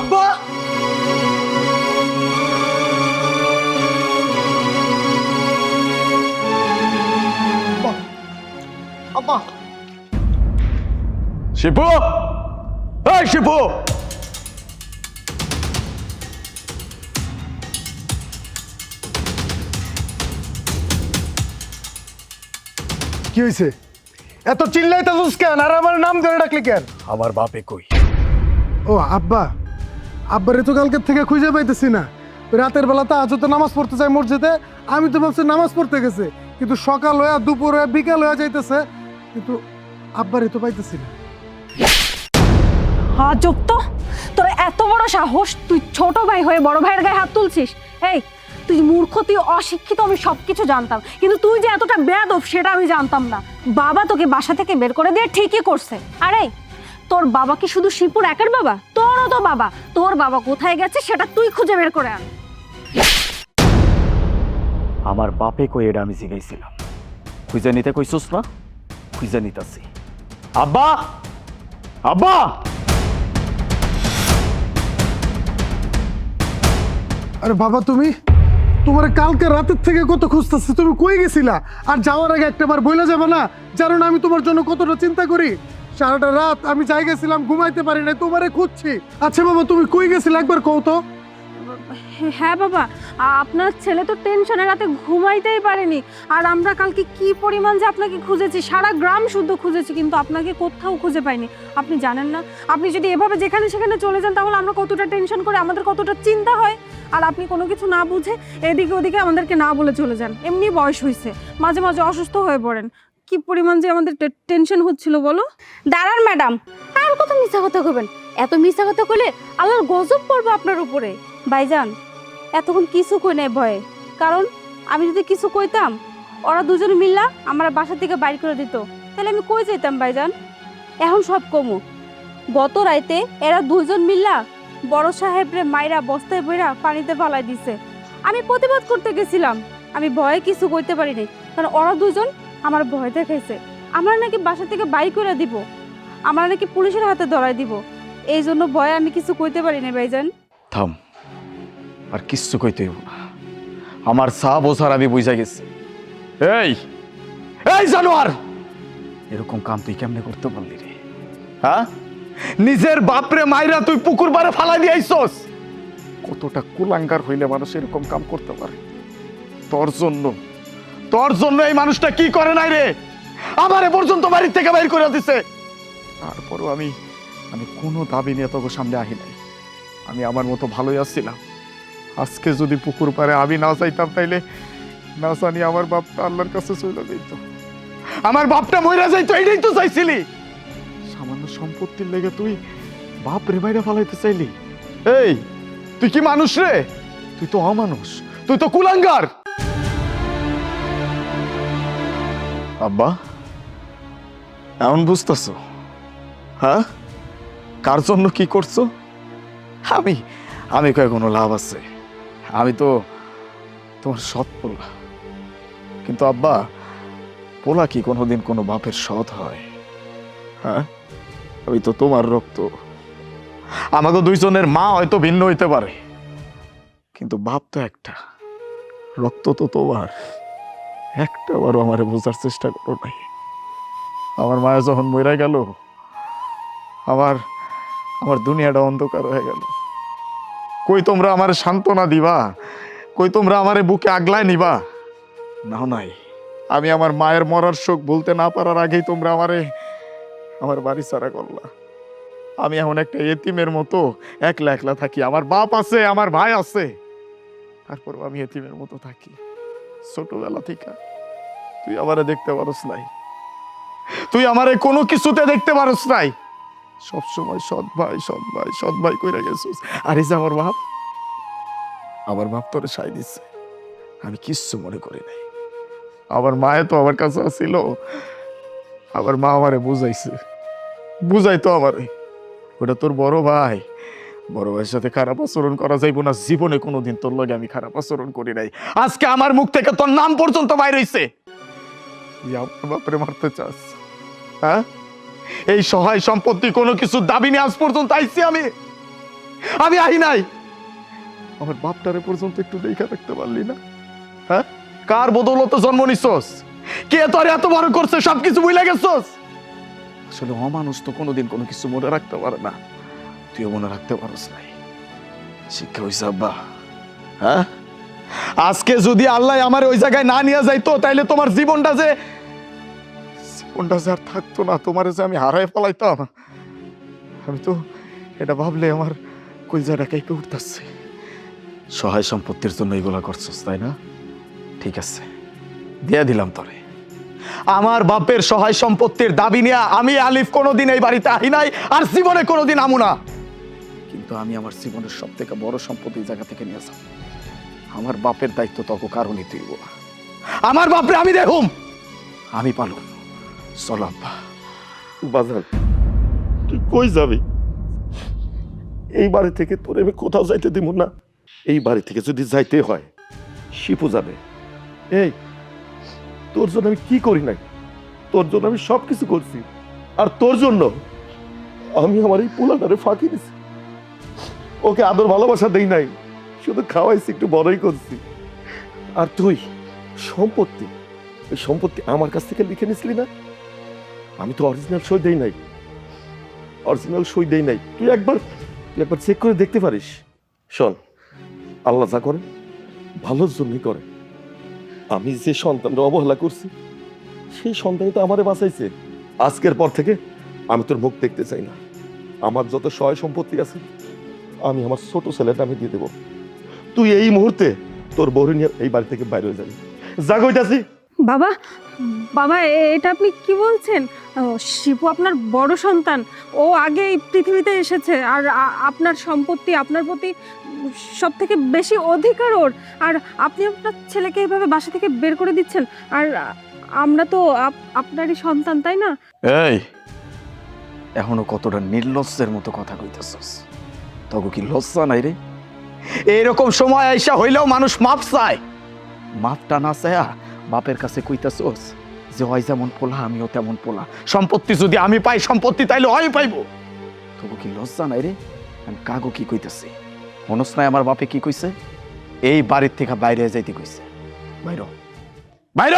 আব্বা! আব্বা! শিপু! এই শিপু! কি হয়েছে এত চিল্লাইতেছিস কেন? আর আমার নাম ধরে ডাকলি কেন? আমার বাপে কই? ও আব্বা! আব্বারে তো কালকের থেকে খুঁজে পাইতেছি না। রাতের বেলা তো আজও তো নামাজ পড়তে চাই মসজিদে। আমি তো ভাবছি নামাজ পড়তে গেছে। কিন্তু সকাল হয়ে দুপুর হয়ে বিকাল হয়ে যাইতেছে। কিন্তু আব্বারে তো পাইতেছি না। হ্যাঁ চুপ তো। তোর এত বড় সাহস, তুই ছোট ভাই হয়ে বড় ভাইয়ের গায়ে হাত তুলছিস। এই, তুই মূর্খ, তুই অশিক্ষিত, আমি সব কিছু জানতাম। কিন্তু তুই যে এতটা বেয়াদব, সেটা আমি জানতাম না। বাবা তোকে বাসা থেকে বের করে দিয়ে ঠিকই করছে। আরে তোর বাবা কি শুধু শিপুর একের বাবা? তোরও তো বাবা। তোর বাবা কোথায় গেছে সেটা তুই খুঁজে বের করে আন। আমার বাপে কই এটা আমি জিগাইছিলাম। খুঁজে নিতে কইছস না? খুঁজে নিতাছি। আব্বা! আব্বা! আরে বাবা তুমি? তোমার কালকে রাতের থেকে কত খুঁজতেছি তুমি কই গেছিলা? আর যাওয়ার আগে একটাবার বইলা যাবে না? জানো না আমি তোমার জন্য কতটা চিন্তা করি? সারাটা রাত আমি যাই গেছিলাম, ঘুমাইতে পারি না তোমারে খুঁজছি। আচ্ছা বাবা, তুমি কই গেছিলে? একবার কও তো। হ্যাঁ বাবা আপনার ছেলে তো টেনশনে রাতে ঘুমাইতেই পারেনি। আর আমরা কালকে কি পরিমাণ যে আপনাকে খুঁজেছি, সারা গ্রাম শুদ্ধ খুঁজেছি, কিন্তু আপনাকে কোথাও খুঁজে পাইনি। আপনি জানেন না, আপনি যদি এভাবে যেখানে সেখানে চলে যান, তাহলে আমরা কতটা টেনশন করে, আমাদের কতটা চিন্তা হয়। আর আপনি কোনো কিছু না বুঝে, এদিকে ওদিকে আমাদেরকে না বলে চলে যান। এমনি বয়স হয়েছে মাঝে মাঝে অসুস্থ হয়ে পড়েন। কি পরিমাণ যে আমাদের টেনশন হচ্ছিল বলো? দাঁড়ান ম্যাডাম আর কত মিথ্যা কথা কবেন এত মিথ্যা কথা কইলে আল্লাহর গজব পড়বে আপনার উপরে। ভাইজান, এতক্ষণ কিছু কই নাই ভয়ে। কারণ আমি যদি কিছু কইতাম, ওরা দুজন মিল্লা আমার বাসা থেকে বাইর করে দিত। তাহলে আমি কই যেতাম ভাইজান? এখন সব কমু। গত রাইতে এরা দুজন মিল্লা বড় সাহেবরে মাইরা বস্তায় বইরা পানিতে ফালাই দিছে। আমি প্রতিবাদ করতে গেছিলাম। আমি ভয়ে কিছু কইতে পারিনি। কারণ ওরা দুজন আমার ভয় দেখাইছে। আমার নাকি বাসা থেকে বাই করে দিব। আমার নাকি পুলিশের হাতে ধরাই দিব। এই জন্য ভয় আমি কিছু কইতে পারি না ভাইজান। থাম। আর কিচ্ছু কইতে হইব না। আমার সা বোঝার আমি বুঝা গেছি। এই! এই জানোয়ার! এরকম কাম তুই কেমনে করতে পারলি রে? হ্যাঁ? নিজের বাপরে মাইরা তুই পুকুর পাড়ে ফালাই দিয়ে আইসস? কতটা কুলাঙ্গার হইলে মানুষ এরকম কাম করতে পারে? তোর জন্য তোর জন্য এই মানুষটা কি করে নাই রে? আমারে পর্যন্ত বাড়ির থেকে বাইর করে দিছে। তারপরও আমি আমি কোনো দাবি নিয়ে তোকে সামনে আহি নাই। আমি আমার মতো ভালোই আসছিলাম। আজকে যদি পুকুর পারে আমি না যাইতাম তাইলে না জানি আমার বাপটা আল্লাহর কাছে চলে যাইতো। আমার বাপটা মইরা যাইতো এটাই তো চাইছিলি। সামান্য সম্পত্তির লেগে তুই বাপ রে বাইরে ফালাইতে চাইলি। এই, তুই কি মানুষ রে? তুই তো অমানুষ, তুই তো কুলাঙ্গার। আব্বা, এমন বুঝতেছো? হ্যাঁ? কার জন্য কি করছ? আমি আমি কয়ে কোনো লাভ আছে। আমি তো তোমার সৎ পোলা। কিন্তু আব্বা, পোলা কি কোনোদিন কোনো বাপের সৎ হয়? হ্যাঁ? ওই তো তোমার রক্ত। আমাকে দুইজনের মা হয়তো ভিন্ন হইতে পারে। কিন্তু বাপ তো একটা। রক্ত তো তোমার। একটা বারও আমারে বোঝার চেষ্টা করো নাই। আমার মায়া যখন মরে গেল, আমার আমার দুনিয়াটা অন্ধকার হয়ে গেল। কই তোমরা আমারে সান্ত্বনা দিবা? কই তোমরা আমারে বুকে আগলায় নিবা? নাও নাই। আমি আমার মায়ের মরার শোক বলতে না পারার আগেই তোমরা আমারে, আমার বাড়ি ছাড়া করলা। আমি এখন একটা এতিমের মতো একলা একলা থাকি। আমার বাপ আছে, আমার ভাই আছে। তারপর আমি এতিমের মতো থাকি। ছোটবেলা থেকে। তুই আমারে দেখতে পারস নাই। তুই আমারে কোনো কিছুতে দেখতে পারস নাই। সবসময় সৎ ভাই সৎ ভাই সৎ ভাই কইরা গেছিস। আর যে আমার বাপ আমার বাপ তোরে সাই দিচ্ছে আমি কিচ্ছু মনে করি নাই। আমার মায়ে তো আমার কাছে ছিল আমার মা আমারে বুঝাইছে। বুঝাই তো আমারে। ওটা তোর বড় ভাই। বড় ভাইয়ের সাথে খারাপ আচরণ করা যাইবো না, জীবনে কোনোদিন তোর লগে আমি খারাপ আচরণ করি নাই। আজকে আমার মুখ থেকে তোর নাম পর্যন্ত বাইর হইছে। তুই আমার বাপরে মারতে চাস। হ্যাঁ? এই সহায় সম্পত্তি কোনো কিছু দাবি নিয়ে আজ পর্যন্ত আইছি আমি। আমি আহি নাই। আমার বাপটারে পর্যন্ত একটু দেখা রাখতে পারলি না। হ্যাঁ? কার বদৌলতে জন্ম নিছস? কে তোর এত বড় করছে, সবকিছু বুঝলে গেছস? আসলে অমানুষ তো কোনোদিন কোনো কিছু মনে রাখতে পারে না। তুইও মনে রাখতে পারস নাই। শিক্ষা হইছে আব্বা। হ্যাঁ? আজকে যদি আল্লাহ আমার ওই জায়গায় না নিয়ে যাইতো তাইলে তোমার জীবনটা যে জীবনটা যে আর থাকতো না তোমার যে আমি হারাই ফেলাইতাম। আমি তো এটা ভাবলে আমার কলজাটা কেঁপে উঠতেছে। সহায় সম্পত্তির জন্য এগুলা করছস তাই না? ঠিক আছে দিয়ে দিলাম তোরে। আমার বাপের সহায় সম্পত্তির দাবি নিয়ে আমি আলিফ কোনোদিন এই বাড়িতে আহি নাই আর জীবনে কোনোদিন আমু না। কিন্তু আমি আমার জীবনের সব থেকে বড় সম্পত্তি এই জায়গা থেকে নিয়ে যাব। আমার বাপের দায়িত্ব তক কারণই তুই আমার বাপরে আমি দেখুম। আমি পালুম। চল আব্বা। বাজার, তুই কই যাবি? এই বাড়ি থেকে তোর আমি কোথাও যাইতে দিব না। এই বাড়ি থেকে যদি যাইতে হয়, শিপু যাবে। এই, তোর জন্য আমি কি করি নাই? তোর জন্য আমি সব কিছু করছি। আর তোর জন্য আমি আমার এই পোলাটারে ফাঁকি দিছি। ওকে আদর ভালোবাসা দেই নাই। শুধু খাওয়াইছি, একটু বড়ই করছি। আর তুই, সম্পত্তি ওই সম্পত্তি আমার কাছ থেকে লিখে নিসলি না? আমি তো অরিজিনাল সই দেই নাই। অরিজিনাল সই দেই নাই। তুই একবার তুই একবার চেক করে দেখতে পারিস। শোন, আল্লাহ যা করে ভালোর জন্যই করে আমি যে সন্তানটা অবহেলা করছি, সেই সন্তানই তো আমারে বাঁচাইছে। আজকের পর থেকে আমি তোর মুখ দেখতে চাই না। আমার যত সহায় সম্পত্তি আছে আমি আমার ছোট ছেলেটা আমি দিয়ে দেবো। তুই এই মুহূর্তে তোর বউরে নিয়ে এই বাড়ি থেকে বাইরে হয়ে যাবি। যা কইতাছি। বাবা বাবা এ- এটা আপনি কি বলছেন? শিপু আপনার বড় সন্তান। ও আগে এই পৃথিবীতে এসেছে আর আপনার সম্পত্তি আপনার প্রতি সব থেকে বেশি অধিকার ওর। আর আপনি আপনার ছেলেকে এইভাবে বাসা থেকে বের করে দিচ্ছেন। আর আমরা তো আপ- আপনারই সন্তান তাই না? এই এখনও কতটা নির্লজ্জের মতো কথা কইতেছস। তবে কি লজ্জা নাই রে? এইরকম সময় আইসা হইলেও মানুষ মাপ চায়। মাপটা না চায়া বাপের কাছে কইতেছস যে হয় যেমন পোলা, আমিও তেমন পোলা। সম্পত্তি যদি আমি পাই, সম্পত্তি তাইলে হয় পাইবো। তবু কি লজ্জা নাই রে? আমি কাগো কি কইতেছি? মনস নাই আমার বাপে কি কইছে? এই বাড়ির থেকে বাইরে যাইতে কইছে। বাইর বাইর